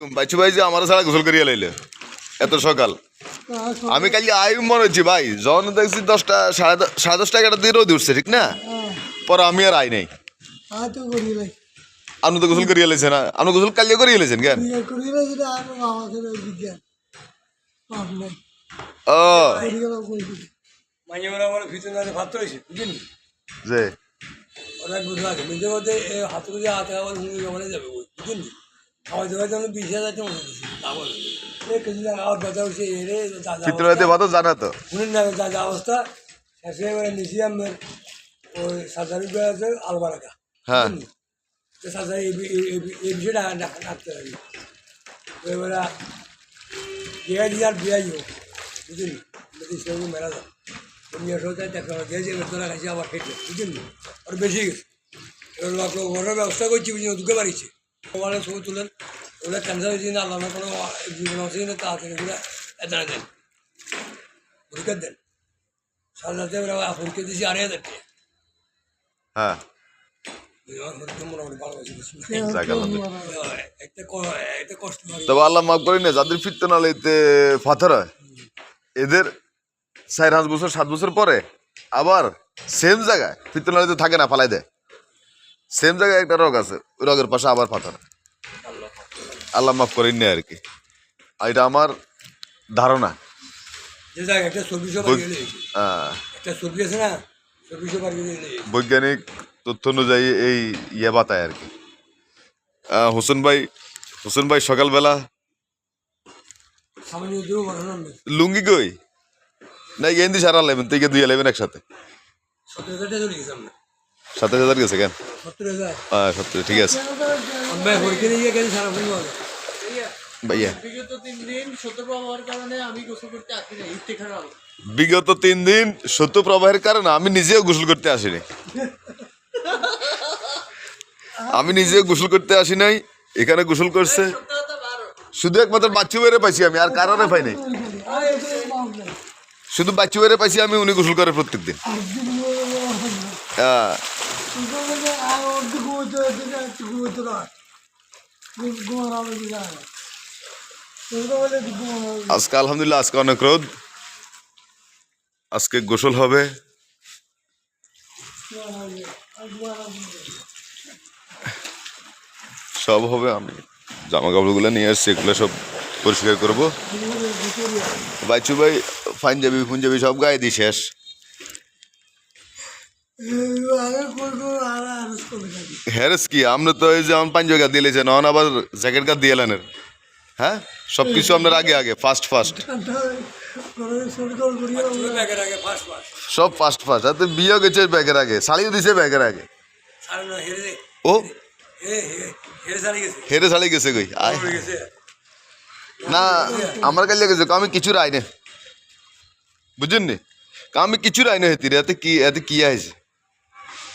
বাচ্চু ভাই যে আমার ছাড়া গোসল করিয়া লাইলে এত সকাল আমি কালি আই মনে হচ্ছি ভাই যখন দেখছি দশটা সাড়ে সাড়ে দশটা এগারোটা দিয়ে রোদ উঠছে ঠিক না পরে আমি আর আই নাই আপনি তো গোসল করিয়া লাইছেন না? আপনি গোসল কালিয়ে করিয়া লাইছেন কেন ও যে আছে মধ্যে হাত যাবে খাওয়া দাওয়ার জন্য বিশ হাজার টাকা মতো দিচ্ছি আবার এই কিছু টাকা আবার বেচা উঠছে এরে দাদা চিত্রনাথে জানা তো? শুনেন না যা যা অবস্থা। শেষে এবারে নিচি আমার ওই সার্জারি করে আছে আলবারাকা হ্যাঁ। এই বিষয়টা এবারে বিয়ে দিয়ে আর বিয়ে বুঝলি? যদি সেরকম তুমি দেখা তোরা খাইছে আবার খেতে বুঝলি? আর বেশি গেছে। এবার লোক ব্যবস্থা করছি বুঝলি ঢুকে পারিছে ওখানে ছবি তুলেন ওরা ক্যান্সার হয়েছে না আল্লাহ কোনো জীবন আছে না তাড়াতাড়ি করে এদানা দেন। দেন। সাজাতে ওরা আপুরকে দিয়েছি আড়াই হাজার টাকা হ্যাঁ। না। হয় তবে আল্লাহ মাফ করি না যাদের ফিরতে না লইতে পাথর হয় এদের চার পাঁচ বছর সাত বছর পরে আবার সেম জায়গায় ফিরতে না থাকে না ফালাই দেয়। সেম জায়গায় একটা রোগ আছে ওই রোগের পাশে আবার পাথর। আল্লাহ মাফ করেন না আর কি এটা আমার ধারণা। যে জায়গায় একটা চব্বিশশো বার গেলে। আহ, একটা চব্বিশ আছে না চব্বিশশো বার গেলে। বৈজ্ঞানিক তথ্য অনুযায়ী এই ইয়ে বাতায় আর কি হোসেন ভাই হোসেন ভাই সকালবেলা লুঙ্গি কই? না গেন্দি সারা লেবেন থেকে দুই লেবেন একসাথে। সাতাশ হাজার গেছে কেন? সত্তর হ্যাঁ সত্যি ঠিক আছে। ভাইয়া বিগত তিন দিন সতর্ক আমি গোসল করতে আসি না ইফতেখার আলো বিগত তিন দিন সত্য প্রবাহের কারণে আমি নিজেও গোসল করতে আসিনি। আমি নিজেও গোসল করতে আসি নাই এখানে গোসল করছে। শুধু একমাত্র বাচ্চু বেড়ে পাইছি আমি আর কারণে পাই নাই। শুধু বাচ্চু বেড়ে পাইছি আমি উনি গোসল করে প্রত্যেক দিন হ্যাঁ। আজকে আলহামদুলিল্লাহ আজকে অনেক রোদ আজকে গোসল হবে সব হবে আমি জামা কাপড়গুলো নিয়ে আসছি এগুলো সব পরিষ্কার করব বাইচু ভাই পাঞ্জাবি ফুঞ্জাবি সব গায়ে দিই শেষ আগে করে করে আর আরস করে থাকি হ্যারেস কি? আমরা তো এই যে আমার পাঞ্জাবি গায়ে দিয়েছেন অন আবার জ্যাকেট গায়ে দিয়ে এলেন হ্যাঁ? সব কিছু আপনার আগে আগে ফার্স্ট ফার্স্ট সব ফার্স্ট ফার্স্ট হাতে বিয়ে গেছে ব্যাগের আগে, শাড়িও দিছে ব্যাগের আগে। ও? হেরে গেছে শাড়ি গেছে কই? না, আমার কাছে গেছে আমি কিছু রাই না বুঝুন নি আমি কিছু রাই না হেতি রে, এতে কি এতে কি আছে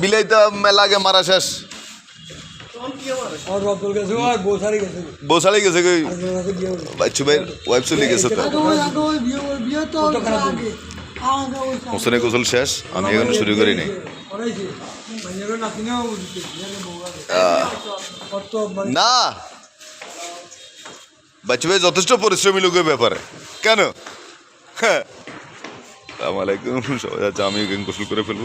বিলাই তো মেলা আগে মারা শেষ। আমার গেছে কই বাচ্চু ভাই ওয়াইফ চলে গেছে হোসেনে গোসল শেষ আমি এখন শুরু করি নাই না বাচ্চু ভাই যথেষ্ট পরিশ্রমী লোকের ব্যাপারে কেন হ্যাঁ আসসালামু আলাইকুম। সবাই আছে আমি গোসল করে ফেলব।